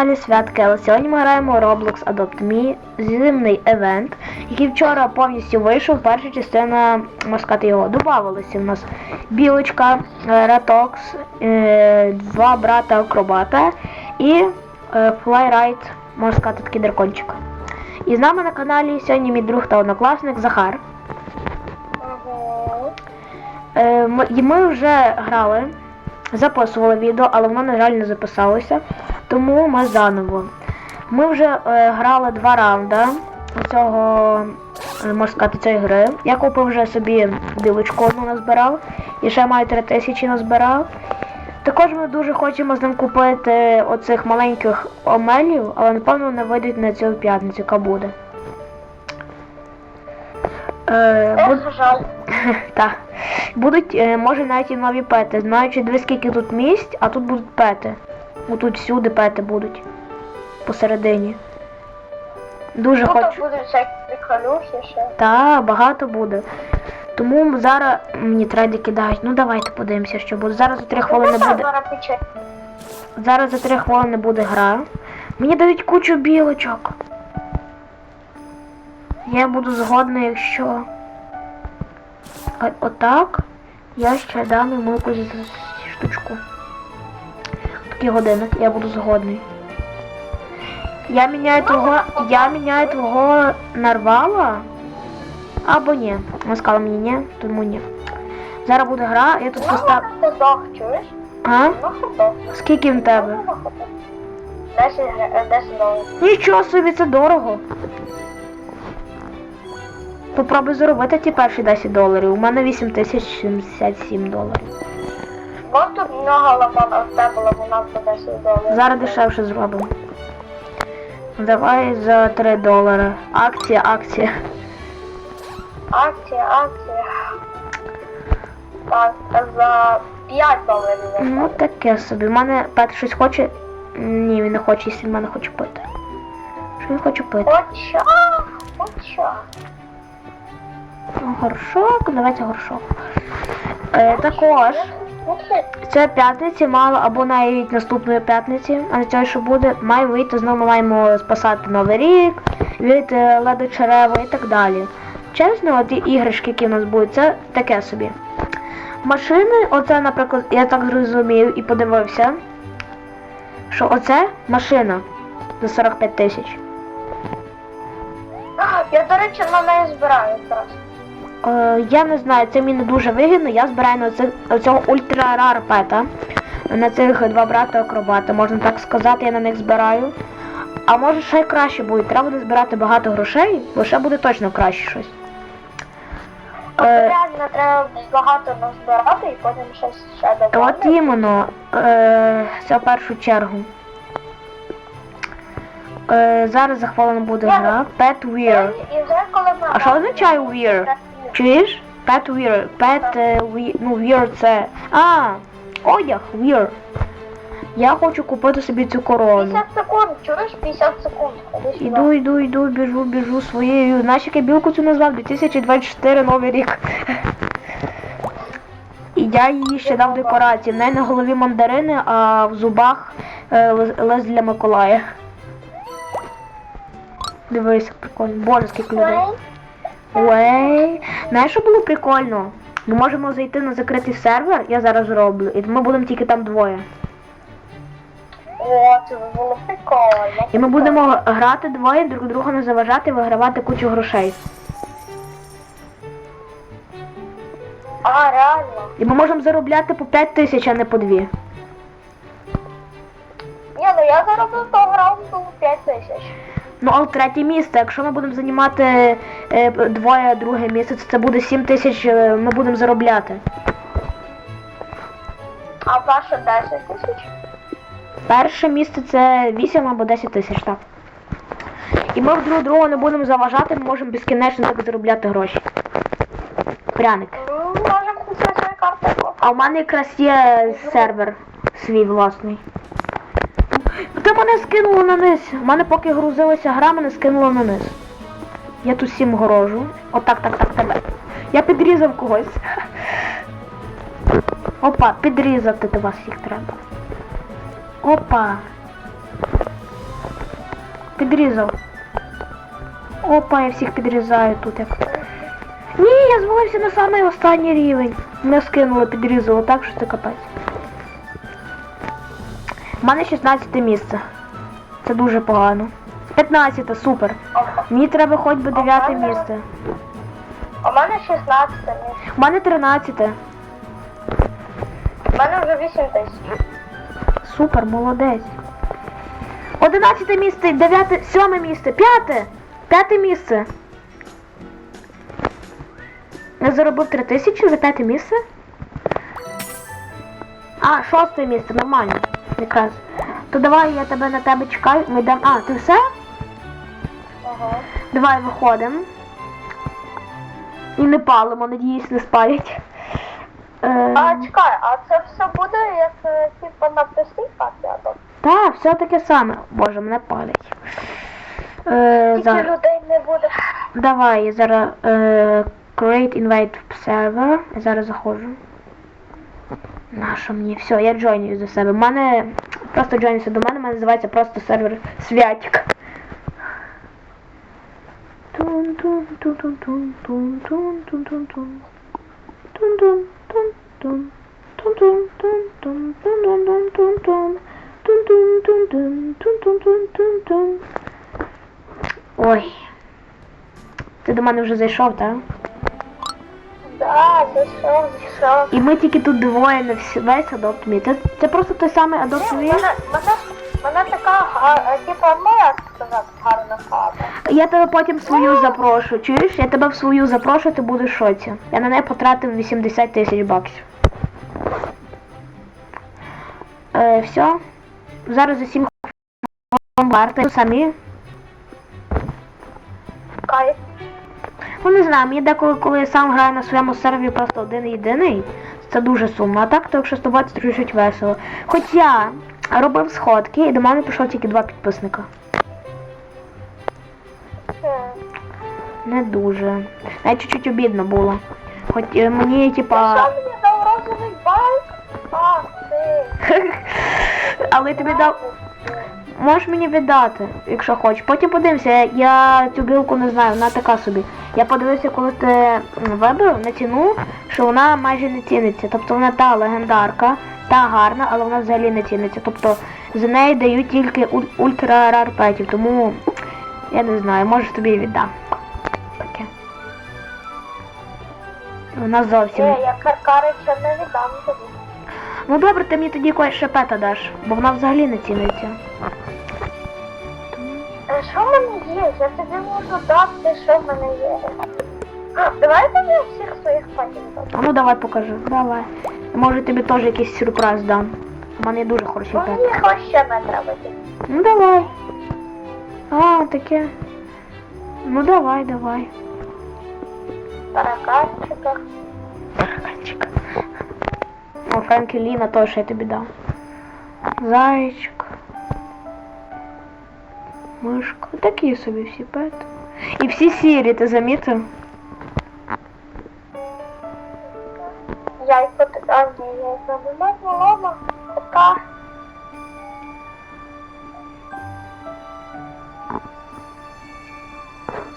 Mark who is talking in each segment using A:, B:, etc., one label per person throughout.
A: каналі Святкел. Сьогодні ми граємо Roblox Adopt Me, зимний евент, який вчора повністю вийшов. Перша частина, можна сказати, його додавалися. У нас білочка, е, ратокс, е, два брата акробата і е, флайрайт, можна сказати, такий дракончик. І з нами на каналі сьогодні мій друг та однокласник Захар. Е, і ми вже грали, записували відео, але воно, на жаль, не записалося. Тому ми заново. Ми вже е, грали два раунди цього, е, можна сказати, цієї гри. Я купив вже собі білочку одну назбирав. І ще маю 3 тисячі назбирав. Також ми дуже хочемо з ним купити оцих маленьких омелів, але напевно вони вийдуть на цю п'ятницю, яка буде. Е, буд-
B: жаль.
A: так. Будуть, е, може навіть і нові пети. Знаючи, диви скільки тут місць, а тут будуть пети. Отут всюди пети будуть. Посередині. Дуже
B: то
A: хочу.
B: будуть всякі приколюхи ще.
A: Та, багато буде. Тому зараз мені трейди кидають. Ну давайте подивимося, що буде. Зараз за 3 хвилини
B: Ну,
A: буде.
B: зараз.
A: Зараз за 3 хвилини буде гра. Мені дають кучу білочок. Я буду згодна, якщо. Отак. Я ще дам йому якусь штучку. Такий годинник, я буду згодний. Я міняю твого. Я міняю твого нарвала. Або ні. Вона сказала мені ні, тому ні. Зараз буде гра, я тут постав.
B: чуєш?
A: А? Скільки в тебе?
B: Ну, ходок. 10 гри- е, 10 доларів.
A: Нічого собі, це дорого. Попробуй заробити ті перші 10 доларів. У мене 8077 доларів.
B: Бо тут много ламана в тебе ламана по 10 доларів.
A: Зараз дешевше зробимо. Давай за 3 долари. Акція, акція.
B: Акція, акція. Так, за 5 доларів.
A: Ну таке собі. У мене Пет щось хоче. Ні, він не хоче, якщо він мене хоче пити. Що він хоче пити?
B: Хоча, хоча.
A: Горшок, давайте горшок. Е, також. Ця п'ятниця мала або навіть наступної п'ятниці, а на цього, що буде, має вийти знову ми маємо спасати Новий рік від е, леда черева і так далі. Чесно, от іграшки, які в нас будуть, це таке собі. Машини, оце, наприклад, я так зрозумів і подивився, що оце машина за 45 тисяч.
B: Я, до речі, на неї збираю якраз.
A: Е, я не знаю, це мені не дуже вигідно. Я збираю на цих, цього ультра рар пета. На цих два брата акробата, можна так сказати, я на них збираю. А може ще й краще буде. Треба буде збирати багато грошей, бо ще буде точно краще щось. Е,
B: Реально треба багато назбирати і потім щось ще
A: от іменно, е, це в першу чергу. Е, зараз за хвилину буде гра. Pet Weir.
B: І вже коли ми...
A: А що означає weird? Чуєш? Pet weird. Pet е, we- ну weird це. А, одяг weird. Я хочу купити собі цю корону.
B: 50 секунд, чуєш? 50 секунд.
A: Іду, іду, іду, біжу, біжу своєю. Як я білку цю назвав? 2024 новий рік. І я її ще дав декорації. В неї на голові мандарини, а в зубах е, лист для Миколая. Дивись, прикольно. Боже, скільки людей. Уей. Знаєш, що було прикольно? Ми можемо зайти на закритий сервер, я зараз зроблю, і ми будемо тільки там двоє.
B: О, це було прикольно.
A: І ми будемо грати двоє, друг друга не заважати, вигравати кучу грошей.
B: А, реально.
A: І ми можемо заробляти по 5 тисяч, а не по 2.
B: Ні, ну я заробив того раунду 5 тисяч.
A: Ну, а третє місце, якщо ми будемо займати е, двоє друге місце, то це буде 7 тисяч, е, ми будемо заробляти.
B: А перше 10 тисяч.
A: Перше місце це 8 або 10 тисяч, так. І ми друг другу не будемо заважати, ми можемо безкінечно так заробляти гроші. Пряник.
B: Ну, можемо купити карту.
A: А в мене якраз є сервер свій власний. Ти мене скинуло на низ. У мене поки грузилася гра, мене скинуло на низ. Я тут всім горожу. Отак, так, так, тебе. Я підрізав когось. Опа, підрізати до вас всіх треба. Опа. Підрізав. Опа, я всіх підрізаю тут як. Ні, я звалився на самий останній рівень. Мене скинуло, підрізало так, що це капець. У мене 16 місце. Це дуже погано. 15, супер. Мені треба хоч би 9
B: Ага.
A: місце.
B: У мене 16 місць.
A: У мене 13.
B: У мене вже 8 тисяч.
A: Супер, молодець. 11 місце, 9, 7 місце, 5. 5 місце. Я заробив 3 тисячі за 5 місце. А, 6 місце, нормально. Якраз. То давай я тебе на тебе чекаю. Ми йдемо. А, ти все?
B: Ага.
A: Давай виходимо. І не палимо, надіюсь, не спалять. Е,
B: А чекай, а це все буде як типу на простій карті, а то
A: все таке саме. Боже, мене палять. Е,
B: тільки
A: зараз.
B: людей не буде.
A: Давай, я зараз е, create invite server. Я зараз заходжу. Нащо мені? Все, я джойнюю за себе. У мене просто джойнюся до мене, у мене називається просто сервер Святік. Ой. Ти до мене вже зайшов, так?
B: Да, зайшов, зайшов.
A: І ми тільки тут двоє на всі- весь Adopt Me. Це, це просто той самий Adopt
B: Ні,
A: Me.
B: Мене, мене, мене така, га- е, типу, ну як сказати, гарна хата.
A: Я тебе потім в свою запрошу. Чуєш? Я тебе в свою запрошу, ти будеш в шоці. Я на неї потратив 80 тисяч баксів. Е, все. Зараз за 7 хвилин варти самі.
B: Кайф.
A: Ну не знаю, мені деколи, коли я сам граю на своєму сервері просто один єдиний, це дуже сумно. А так, то якщо з тобою чуть весело. Хоч я робив сходки і до мене пішло тільки два підписника. Не дуже. Навіть чуть-чуть обідно було. Хоч е, мені,
B: Ти
A: типа.
B: що мені дав розовий байк? А, ти.
A: Але тобі дав. Можеш мені віддати, якщо хочеш. Потім подивимося, я, цю білку не знаю, вона така собі. Я подивився, коли ти м, вибрав на ціну, що вона майже не ціниться. Тобто вона та легендарка, та гарна, але вона взагалі не ціниться. Тобто за неї дають тільки уль- ультра рар петів, тому я не знаю, може тобі віддам. Вона зовсім.
B: Я Каркарича не віддам тобі.
A: Ну добре, ти мені тоді якогось шепета даш, бо вона взагалі не ціниться.
B: Е, Що в мене є? Я тобі можу дати, що в мене є. А, Давай тобі всіх своїх патів.
A: А ну давай покажи. Давай. Може тобі теж якийсь сюрприз дам. У мене дуже хороший
B: Бо
A: пет.
B: мені хоч ще треба.
A: Ну давай. А, таке. Ну давай, давай.
B: Тараканчика.
A: Тараканчик. О, Френкі Ліна теж я тобі дам. Зайчик. Мишка. Такі собі всі пет. І всі сірі, ти замітив?
B: Яйко, ти- а ні, яйко нема, лома, така.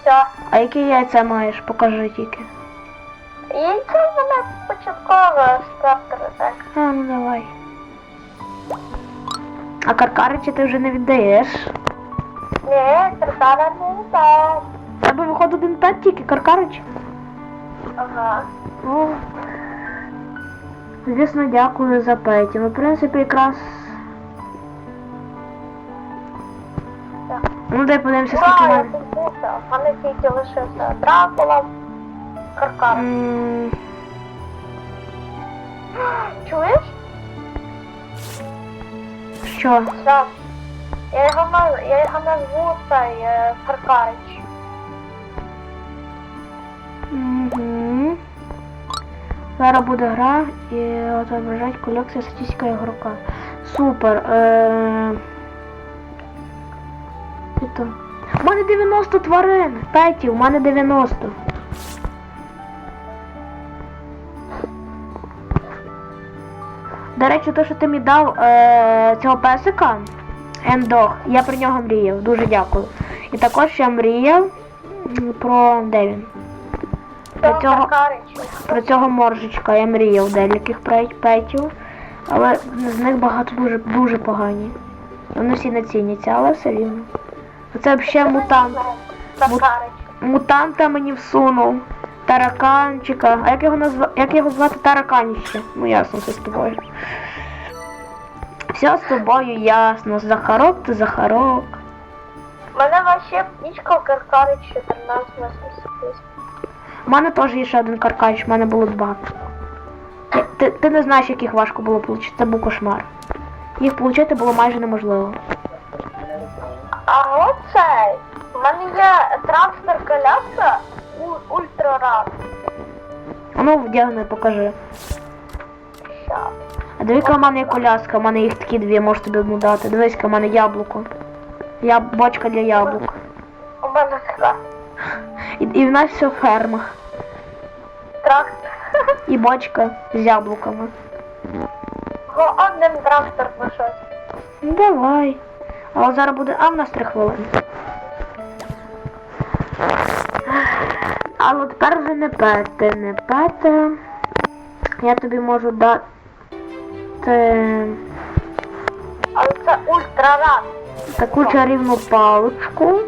B: Все.
A: А які яйця маєш? Покажи тільки.
B: Яйцо в мене початкове стартер, так.
A: А, ну давай. А Каркарича ти вже не віддаєш.
B: Ні, картара не дам.
A: В Тебе виходить один пет тільки Каркарич.
B: Ага.
A: О. Звісно, дякую за петі. Ну, в принципі, якраз.
B: Так.
A: Ну дай подивимося, скільки в
B: я
A: мене.
B: В мене тільки лишився Дракула, Каркар. Чуєш?
A: Що?
B: Зараз. Я його, наз- я його назву цей е, Каркарич.
A: Угу. Зараз буде гра і отображать колекція статистика ігрока. Супер. Е... Это... У мене 90 тварин. Петі, у мене 90. До речі, те, що ти мені дав е... цього песика, Ендох. Я про нього мріяв. Дуже дякую. І також я мріяв про де він? Про цього, про цього моржечка я мріяв деяких петів. Але з них багато дуже дуже погані. Вони всі не ціняться, але все рівно. Це взагалі мутант.
B: Макарич.
A: Мутанта мені всунув. Тараканчика. А як його назва... як його звати тараканіще? Ну ясно, все з тобою. Все з тобою ясно. Захарок ти Захарок.
B: У мене вообще птичка Каркарич 1488.
A: У мене теж є ще один каркач, в мене було два. Ти, ти, не знаєш, як їх важко було отримати. Це був кошмар. Їх отримати було майже неможливо.
B: А от цей. У мене є трансфер коляска у- ультра рад.
A: А ну вдягни, покажи.
B: Щас.
A: А яка в мене є коляска, в мене їх такі дві, можу тобі одну дати. Дивись, в мене яблуко. Я бочка для яблук.
B: У мене така.
A: І, і в нас все ферма.
B: Трактор.
A: І бочка з яблуками.
B: Го один трактор на.
A: Ну давай. А от зараз буде. А в нас три хвилини. Але тепер вже не пети, не пети. Я тобі можу дати.
B: Але це ультрарад.
A: Таку чарівну паличку.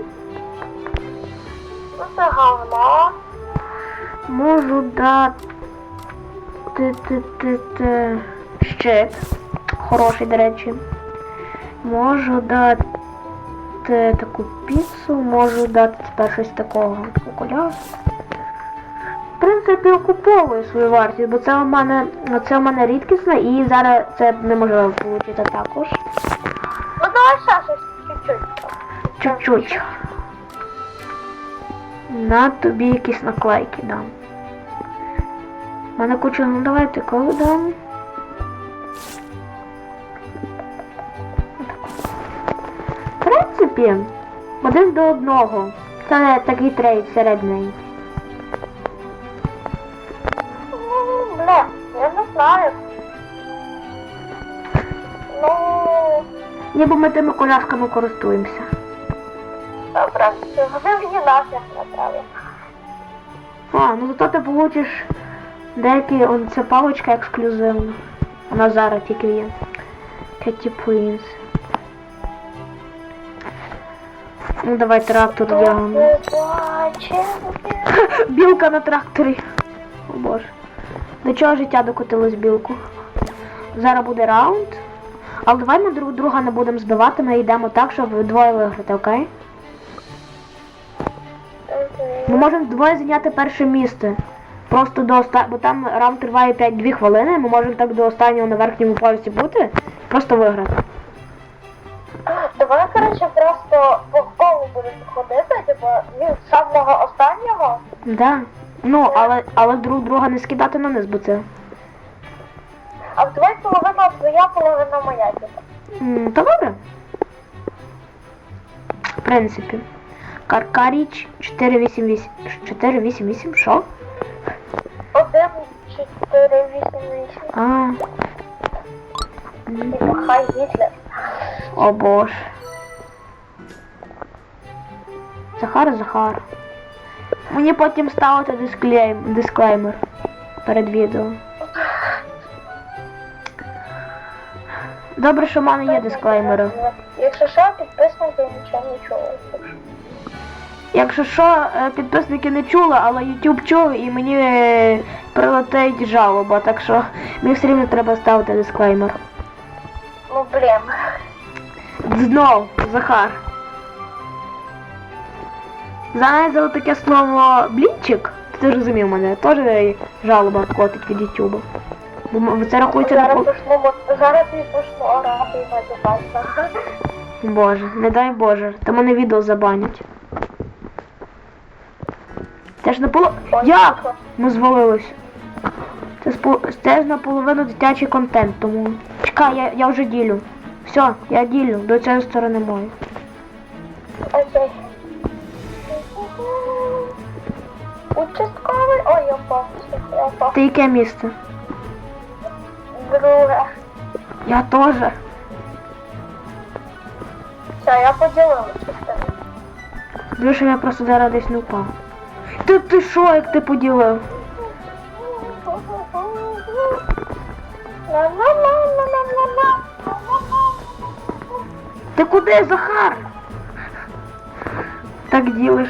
B: Ну це говно.
A: Можу дати ти, ти, ти, ти, щит. Хороший, до речі. Можу дати таку піцу, можу дати тепер щось такого. В принципі, окуповую свою вартість, бо це у мене це у мене рідкісне і зараз це неможливо отримати також.
B: Ну давай ще щось чуть-чуть.
A: Чуть-чуть. На тобі якісь наклейки дам. У мене куча, ну давайте коли дам. В принципі, один до одного. Це такий трейд середненький.
B: Бля, я не знаю. Ну,
A: Ніби ми тими колясками користуємося.
B: добре. Вони мені нафіг не.
A: А, ну зато ти получиш деякі, он ця паличка ексклюзивна. Вона зараз тільки є. Кетті Принц. Ну давай трактор.
B: Побачив.
A: Білка на тракторі. О боже. До чого життя докотилось білку? Зараз буде раунд. Але давай ми друг друга не будемо збивати, ми йдемо так, щоб вдвоє виграти, окей? Ми можемо вдвоє зайняти перше місце. Просто до оста... бо там раунд триває 5-2 хвилини, ми можемо так до останнього на верхньому поясі бути, просто виграти.
B: Давай, коротше, просто по колу будемо ходити, типу, від самого останнього.
A: Да. Ну, але, але друг друга не скидати на низ, бо це.
B: А давай половина твоя, половина моя, типу.
A: М, Та добре. В принципі. Каркаріч 488. 488, що?
B: Один, чотири, вісім, вісім.
A: А, м,
B: хай Гітлер.
A: о боже. Захар, Захар. Мені потім ставити дисклейм, дисклеймер перед відео. Добре, що в мене є дисклеймери.
B: Якщо що, підписники нічого не чули.
A: Якщо що, е, підписники не чули, але YouTube чув і мені е, прилетить жалоба, так що мені все рівно треба ставити дисклеймер.
B: Ну, блін.
A: Знов, Захар. Знаєш таке слово блінчик? Ти розумів мене, теж жалоба котить від YouTube. Бо це рахується
B: Зараз почну, мо- зараз я почну орати і матюкатися.
A: Боже, не дай Боже, та мене відео забанять. Це ж наполо... Як? Ми звалились. Це, спо... це ж наполовину дитячий контент, тому. Чекай, я, я вже ділю. Все, я ділю, до цієї сторони мої.
B: Окей. Участковий. Ой, я впав. Я впав.
A: Ти яке місце?
B: Друге.
A: Я теж.
B: Все, я поділила частину.
A: Диви, я просто зараз десь не впав. Ти ти що, як ти поділив? Ти куди, Захар? Так ділиш.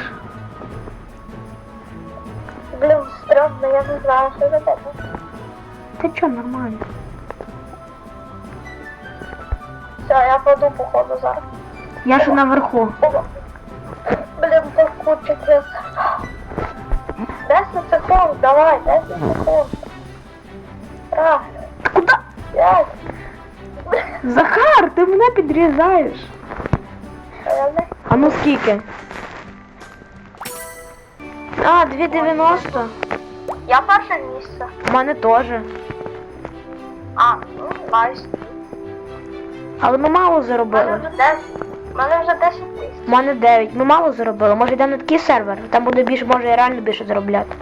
B: Блін, я не знаю, що за тебе.
A: Ти чо, нормально?
B: Все, я паду походу зараз.
A: Я ще наверху.
B: Блін, паркурчик я... 10 секунд, давай, 10 секунд. Раз,
A: Ти куди?
B: п'ять.
A: Захар, ти мене підрізаєш.
B: А
A: ну скільки? А, 2,90.
B: Я перше місце.
A: У мене теж.
B: А, ну, найс.
A: Але ми мало заробили.
B: У мене вже 10 тисяч.
A: У мене 9. Ми мало заробили. Може йдемо на такий сервер. Там буде більше, може я реально більше заробляти.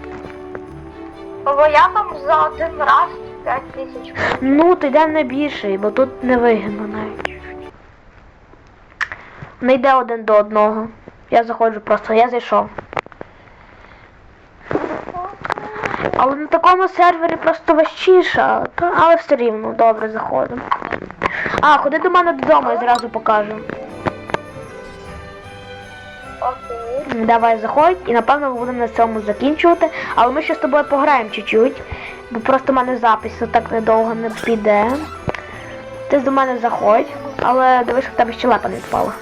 B: Бо я там за один раз 5 тисяч.
A: Ну, то йдемо на більший, бо тут не вигідно навіть. Не йде один до одного. Я заходжу просто, я зайшов. Але на такому сервері просто важчіше, але все рівно, добре, заходимо. А, ходи до мене додому, я зразу покажу.
B: Окей.
A: Давай заходь і напевно ми будемо на цьому закінчувати. Але ми ще з тобою пограємо чуть-чуть, бо просто в мене запис так недовго не піде. Ти до мене заходь, але дивись, в тебе ще лапа не впала.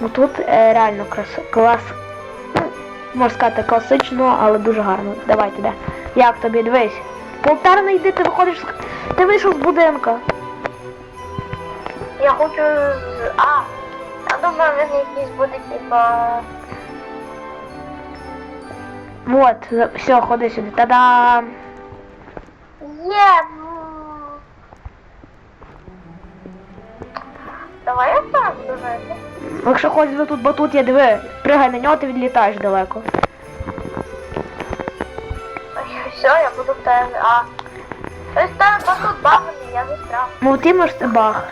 A: Ну тут е, реально крас... клас. Можна сказати, класично, але дуже гарно. Давай туди. Як тобі дивись? Полтар не йди, ти виходиш з. Ти вийшов з будинка.
B: Я хочу з... А, я думаю, він якийсь буде типа...
A: Вот, все, ходи сюди. Та-дам!
B: Є! Давай я так буду жити.
A: Якщо хочеш ви тут батут є, диви, пригай на нього, ти відлітаєш далеко.
B: Ой, Все, я буду в тебе. А. Ось там тут бабаний, я застряв.
A: Ну ти можеш бах.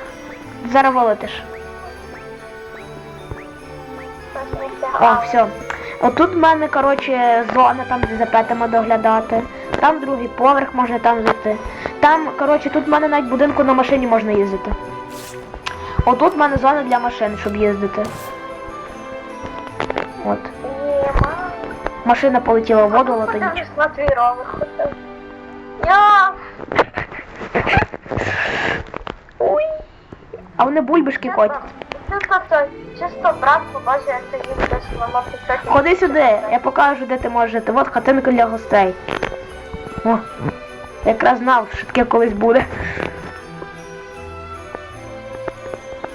A: Зараз вилетиш.
B: Не
A: все. Отут в мене, коротше, зона, там де за п'ятами доглядати. Там другий поверх можна там зайти. Там, коротше, тут в мене навіть будинку на машині можна їздити. Отут в мене зона для машин, щоб їздити. От. Машина полетіла в воду, але то нічого.
B: Я...
A: Ой. А вони бульбашки котять.
B: Чисто брат побачив, як ти їдеш на мотоциклі.
A: Ходи сюди, я покажу, де ти можеш жити. От хатинка для гостей. О, якраз знав, що таке колись буде.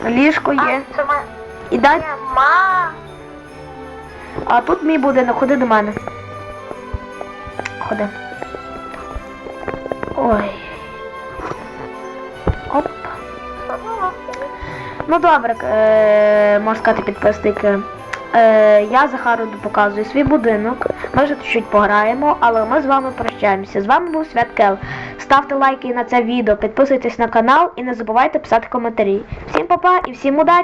A: Ліжко є.
B: А, це моя...
A: І дай.
B: Нема.
A: А тут мій будинок, ходи до мене. Ходи. Ой. Оп. Ну добре, е, можна сказати підписники. Е, я Захару показую свій будинок. Ми вже чуть пограємо, але ми з вами прощаємося. З вами був Свят Кел. Ставте лайки на це відео, підписуйтесь на канал і не забувайте писати коментарі. Всім па-па і всім удачі!